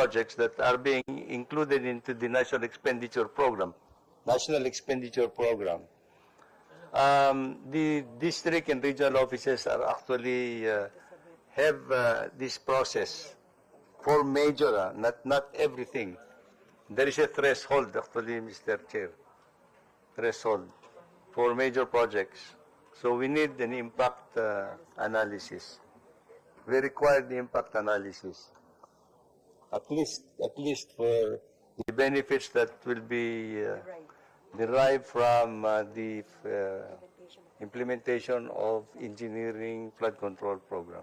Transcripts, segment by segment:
projects that are being included into the National Expenditure Program. National Expenditure Program. Um, the district and regional offices are actually uh, have uh, this process for major, uh, not not everything. There is a threshold, actually, Mr. Chair, threshold for major projects. So we need an impact uh, analysis. We require the impact analysis. At least, at least for the benefits that will be uh, derived from uh, the uh, implementation of engineering flood control program.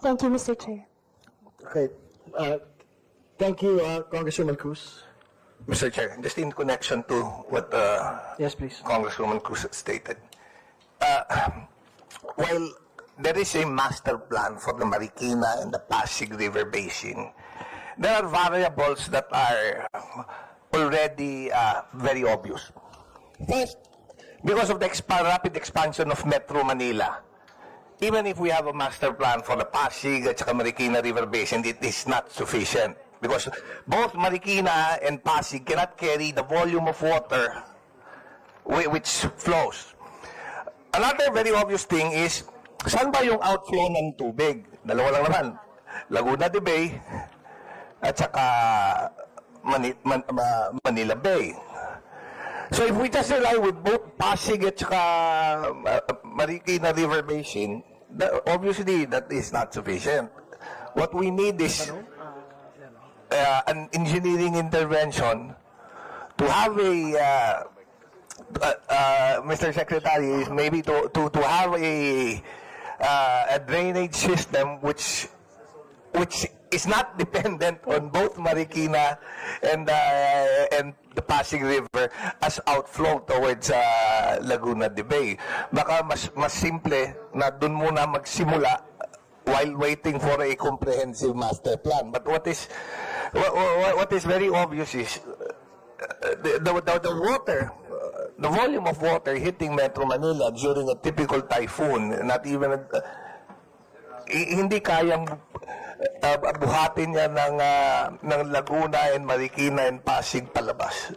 Thank you, Mr. Chair. Okay. Uh, Thank you, uh, Congresswoman Cruz. Mr. Chair, just in connection to what uh, Yes, please. Congresswoman Cruz stated. Uh, while there is a master plan for the Marikina and the Pasig River Basin, there are variables that are already uh, very obvious. First, because of the expa- rapid expansion of Metro Manila, even if we have a master plan for the Pasig at saka Marikina River Basin, it is not sufficient. Because both Marikina and Pasig cannot carry the volume of water which flows. Another very obvious thing is, saan ba yung outflow ng tubig? Dalawa lang naman. Laguna de Bay at saka Mani- Man- Ma- Manila Bay. So if we just rely with both Pasig at saka uh, Marikina River Basin, obviously that is not sufficient. What we need is uh, an engineering intervention to have a uh, uh, uh, Mr. Secretary maybe to to to have a uh, a drainage system which which is not dependent on both Marikina and uh, and the Pasig River as outflow towards uh, Laguna de Bay. Baka mas mas simple na dun muna magsimula while waiting for a comprehensive master plan. But what is what, what, is very obvious is uh, the, the, the, the water, the volume of water hitting Metro Manila during a typical typhoon, not even, uh, hi- hindi kayang uh, buhatin niya ng, uh, ng Laguna and Marikina and Pasig palabas.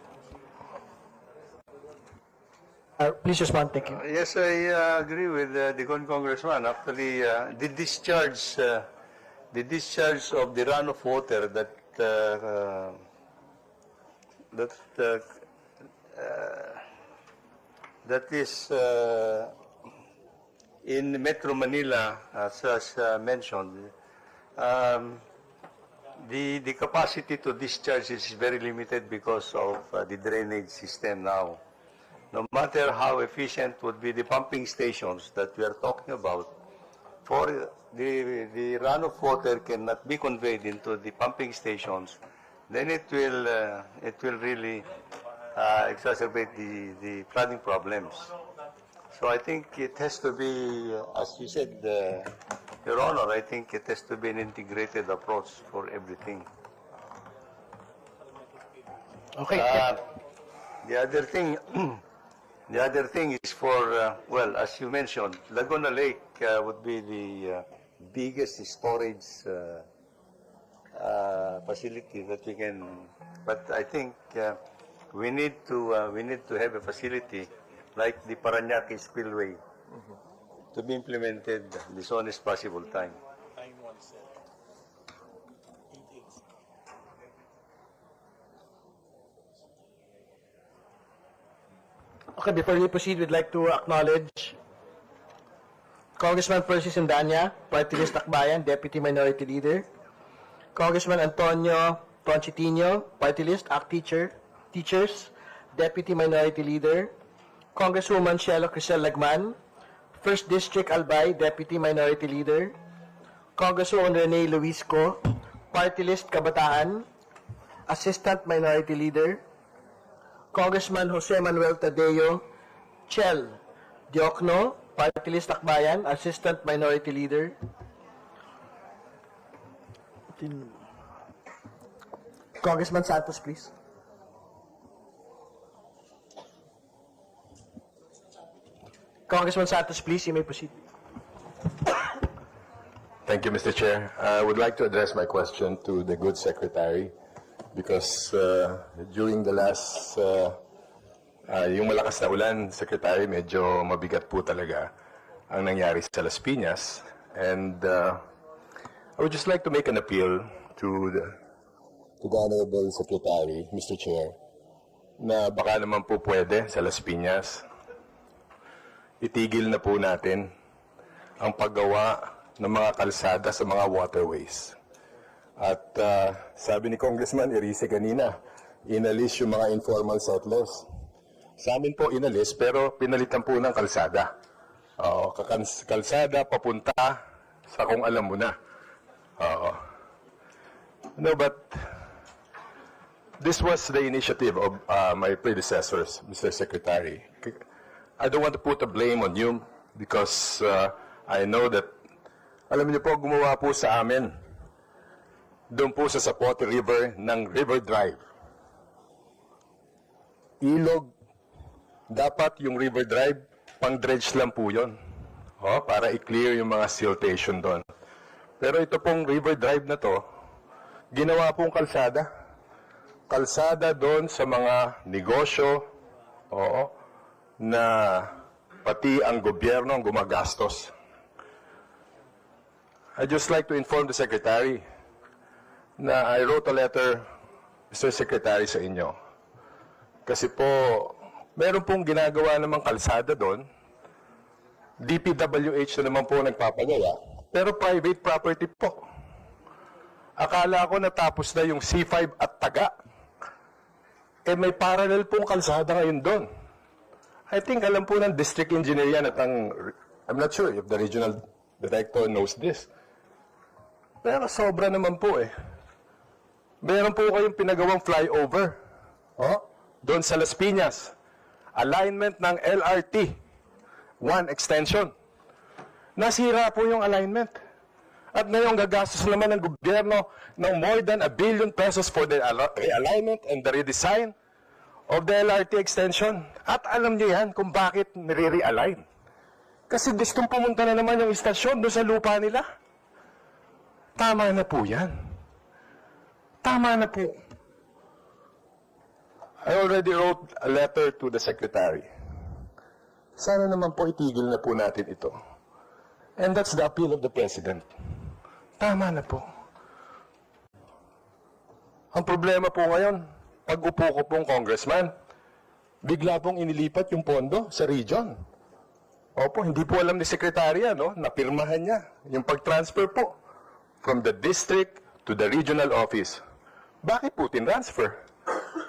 Uh, Please respond. Thank you. Yes, I uh, agree with uh, the con- congressman. Actually, uh, the discharge, uh, the discharge of the runoff water that uh, uh, that uh, uh, that is uh, in Metro Manila, as, as uh, mentioned, um, the the capacity to discharge is very limited because of uh, the drainage system now. No matter how efficient would be the pumping stations that we are talking about, for the, the runoff water cannot be conveyed into the pumping stations, then it will, uh, it will really uh, exacerbate the, the flooding problems. So I think it has to be, uh, as you said, uh, Your Honor, I think it has to be an integrated approach for everything. Okay. Uh, The other thing, the other thing is for, uh, well, as you mentioned, Laguna Lake uh, would be the uh, biggest storage uh, uh, facility that we can, but I think uh, we need to, uh, we need to have a facility like the Paranaque Spillway to be implemented the soonest possible time. Okay, before we proceed, we'd like to acknowledge Congressman Percy Sindanya, Party List Akbayan, Deputy Minority Leader. Congressman Antonio Conchitino, Party List Act Teacher, Teachers, Deputy Minority Leader. Congresswoman Shelo Crisel Lagman, First District Albay, Deputy Minority Leader. Congresswoman Rene Luisco, Party List Kabataan, Assistant Minority Leader. Congressman Jose Manuel Tadeo Chel Diokno, Party List Akbayan, Assistant Minority Leader. Congressman Santos, please. Congressman Santos, please, you may proceed. Thank you, Mr. Chair. I would like to address my question to the good secretary because uh, during the last, uh, uh, yung malakas na ulan, secretary, medyo mabigat po talaga ang nangyari sa Las Piñas. And uh, I would just like to make an appeal to the, to the Honorable Secretary, Mr. Chair, na baka naman po pwede sa Las Piñas. Itigil na po natin ang paggawa ng mga kalsada sa mga waterways. At ah, sabi ni Congressman Erice kanina, inalis yung mga informal settlers. Sa amin po inalis, pero pinalitan po ng kalsada. Oo, kakans- kalsada papunta sa kung alam mo na. Oo. No, but this was the initiative of uh, my predecessors, Mr. Secretary. I don't want to put a blame on you because uh, I know that, alam niyo po, gumawa po sa amin doon po sa Zapote River ng River Drive. Ilog, dapat yung River Drive, pang dredge lang po yun. O, para i-clear yung mga siltation doon. Pero ito pong River Drive na to, ginawa pong kalsada kalsada doon sa mga negosyo, oo, na pati ang gobyerno ang gumagastos. I just like to inform the Secretary na I wrote a letter, Mr. Secretary, sa inyo. Kasi po, meron pong ginagawa namang kalsada doon, DPWH na naman po nagpapagawa, pero private property po. Akala ko natapos na yung C5 at Taga eh may parallel pong kalsada ngayon doon. I think alam po ng district engineer yan at ang, I'm not sure if the regional director knows this. Pero sobra naman po eh. Meron po kayong pinagawang flyover. Oh, doon sa Las Piñas. Alignment ng LRT. One extension. Nasira po yung alignment. At ngayon gagastos naman ng gobyerno ng more than a billion pesos for the al- realignment and the redesign of the LRT extension. At alam niyo yan kung bakit nire-realign. Kasi gustong pumunta na naman yung istasyon doon sa lupa nila. Tama na po yan. Tama na po. I already wrote a letter to the secretary. Sana naman po itigil na po natin ito. And that's the appeal of the president. Tama na po. Ang problema po ngayon, pag upo ko pong congressman, bigla pong inilipat yung pondo sa region. Opo, hindi po alam ni sekretarya, no? Napirmahan niya yung pag-transfer po from the district to the regional office. Bakit po tinransfer?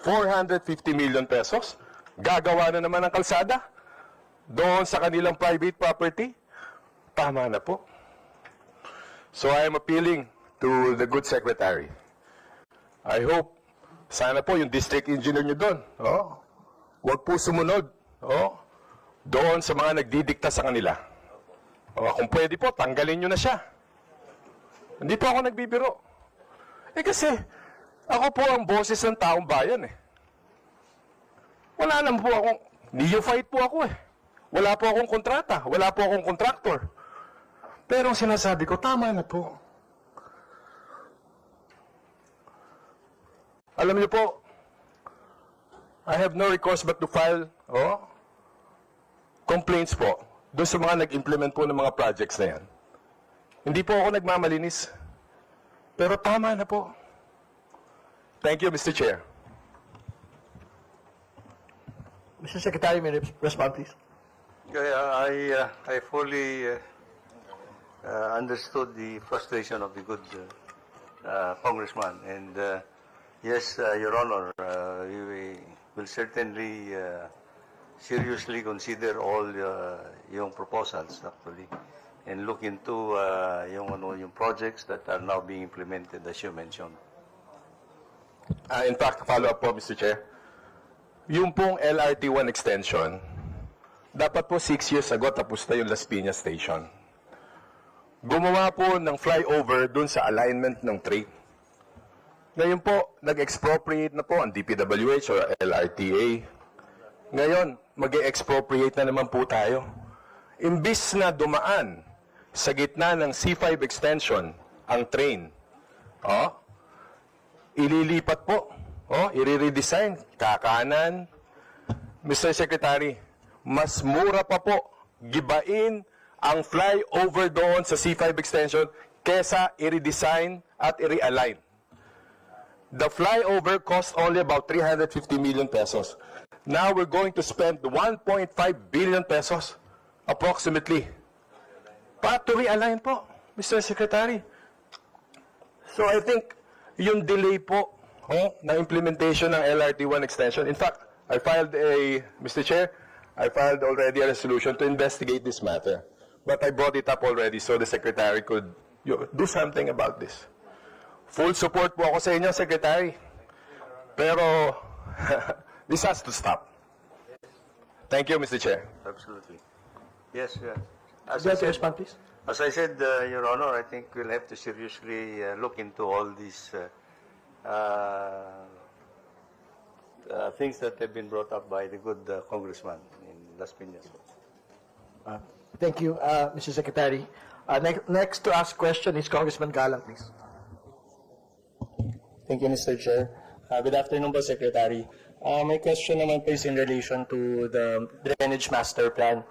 450 million pesos? Gagawa na naman ng kalsada? Doon sa kanilang private property? Tama na po. So I am appealing to the good secretary. I hope, sana po yung district engineer nyo doon, oh, wag po sumunod, oh, doon sa mga nagdidikta sa kanila. O, kung pwede po, tanggalin nyo na siya. Hindi po ako nagbibiro. Eh kasi, ako po ang boses ng taong bayan eh. Wala naman po akong, neophyte po ako eh. Wala po akong kontrata, wala po akong kontraktor. Pero ang sinasabi ko, tama na po. Alam niyo po, I have no recourse but to file oh, complaints po doon sa mga nag-implement po ng mga projects na yan. Hindi po ako nagmamalinis. Pero tama na po. Thank you, Mr. Chair. Mr. Secretary, may res- respond, please. Okay, I, uh, I fully uh, uh, understood the frustration of the good uh, uh, congressman. And uh, yes, uh, Your Honor, uh, we will certainly uh, seriously consider all uh, yung proposals actually and look into uh, yung, ano, yung projects that are now being implemented as you mentioned. Ah, in fact, follow up po, Mr. Chair. Yung pong LRT1 extension, dapat po 6 years ago tapos na yung Las Piñas Station. Gumawa po ng flyover dun sa alignment ng train. Ngayon po, nag-expropriate na po ang DPWH o LRTA. Ngayon, mag expropriate na naman po tayo. Imbis na dumaan sa gitna ng C5 extension ang train. Oh, ililipat po. Oh, i-redesign. Kakanan. Mr. Secretary, mas mura pa po gibain ang flyover doon sa C5 extension kesa i-redesign at i-realign. The flyover cost only about 350 million pesos. Now we're going to spend 1.5 billion pesos approximately para to realign po, Mr. Secretary. So I think yung delay po oh, na implementation ng LRT1 extension. In fact, I filed a, Mr. Chair, I filed already a resolution to investigate this matter. But I brought it up already so the Secretary could do something about this. Full support po ako sa inyo, Secretary. Pero this has to stop. Thank you, Mr. Chair. Absolutely. Yes, yeah. As I said, respond, please? as I said, uh, Your Honor, I think we'll have to seriously uh, look into all these uh, uh, uh, things that have been brought up by the good uh, congressman in Las Piñas. Uh, Thank you, uh, Mr. Secretary. Uh, ne- Next to ask question is Congressman Galang, please. Thank you, Mr. Chair. Uh, Good afternoon po, Secretary. Uh, My question naman po is in relation to the drainage master plan.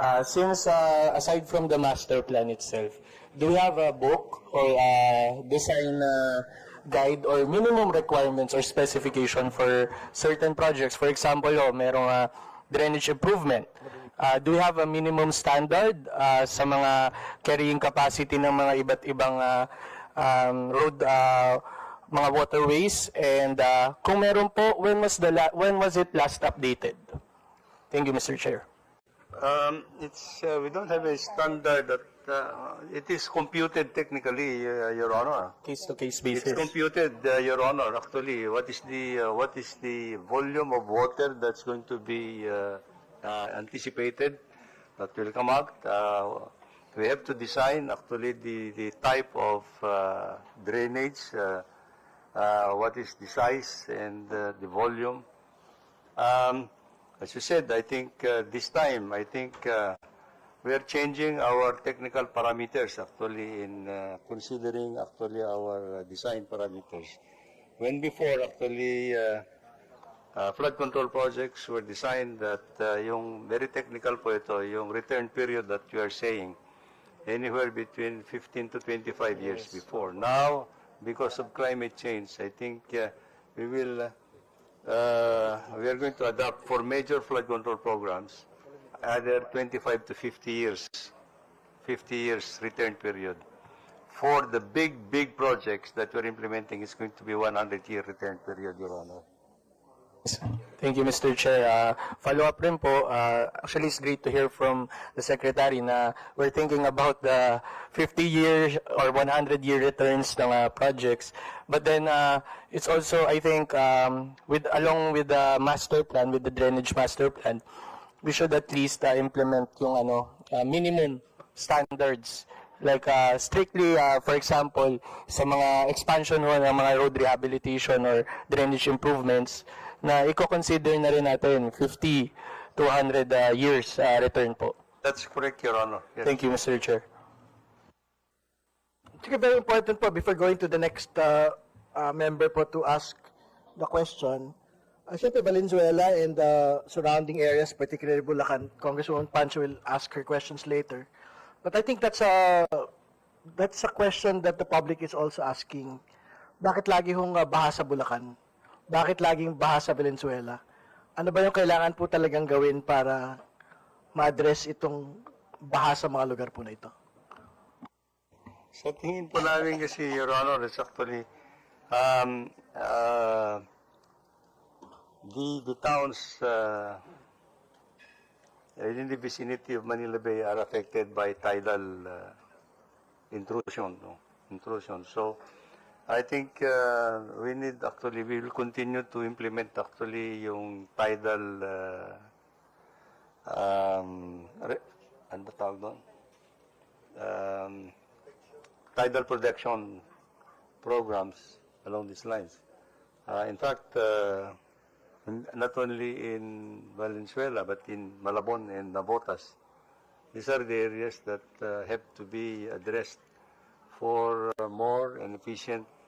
Uh, Since uh, aside from the master plan itself, do we have a book or a design uh, guide or minimum requirements or specification for certain projects? For example, oh, merong uh, drainage improvement. Uh, do we have a minimum standard uh, sa mga carrying capacity ng mga iba't ibang uh, um, road uh, mga waterways and uh, kung meron po when was the la- when was it last updated thank you mr chair Um, it's, uh, we don't have a standard that, uh, it is computed technically, uh, Your Honor. case to case It's basis computed, uh, Your Honor, actually, what is the, uh, what is the volume of water that's going to be uh, uh, anticipated that will come out? Uh, We have to design actually the, the type of uh, drainage, uh, uh, what is the size and uh, the volume. Um, As you said, I think uh, this time, I think uh, we are changing our technical parameters actually in uh, considering actually our uh, design parameters. When before actually uh, uh, flood control projects were designed that uh, yung very technical po ito, yung return period that you are saying, anywhere between 15 to 25 years before. Now, because of climate change, I think uh, we will, uh, uh, we are going to adopt for major flood control programs, either 25 to 50 years, 50 years return period. For the big, big projects that we're implementing, it's going to be 100 year return period, Your Honor. Thank you, Mr. Chair. Uh, follow-up rin po, uh, actually it's great to hear from the Secretary na we're thinking about the 50-year or 100-year returns ng uh, projects. But then, uh, it's also, I think, um, with along with the master plan, with the drainage master plan, we should at least uh, implement yung ano, uh, minimum standards like uh, strictly uh, for example sa mga expansion ho ng mga road rehabilitation or drainage improvements na i-consider na rin natin 50 to 100 uh, years uh, return po. That's correct, Your Honor. Yes. Thank you, Mr. Chair. Sige, very important po before going to the next uh, uh, member po to ask the question. Uh, Siyempre, Valenzuela and the surrounding areas, particularly Bulacan, Congresswoman Pancho will ask her questions later. But I think that's a that's a question that the public is also asking. Bakit lagi hong uh, baha sa Bulacan? Bakit laging baha sa Valenzuela? Ano ba yung kailangan po talagang gawin para ma-address itong baha sa mga lugar po na ito? Sa tingin po namin kasi, Your Honor, it's actually um, uh, the, the towns uh, in the vicinity of Manila Bay are affected by tidal uh, intrusion. No? Intrusion. So, I think uh, we need actually, we will continue to implement actually yung tidal uh, um, re- ano tawag doon? Um, tidal protection programs along these lines. Uh, in fact, uh, not only in Valenzuela, but in Malabon and Navotas, These are the areas that uh, have to be addressed for uh, more and efficient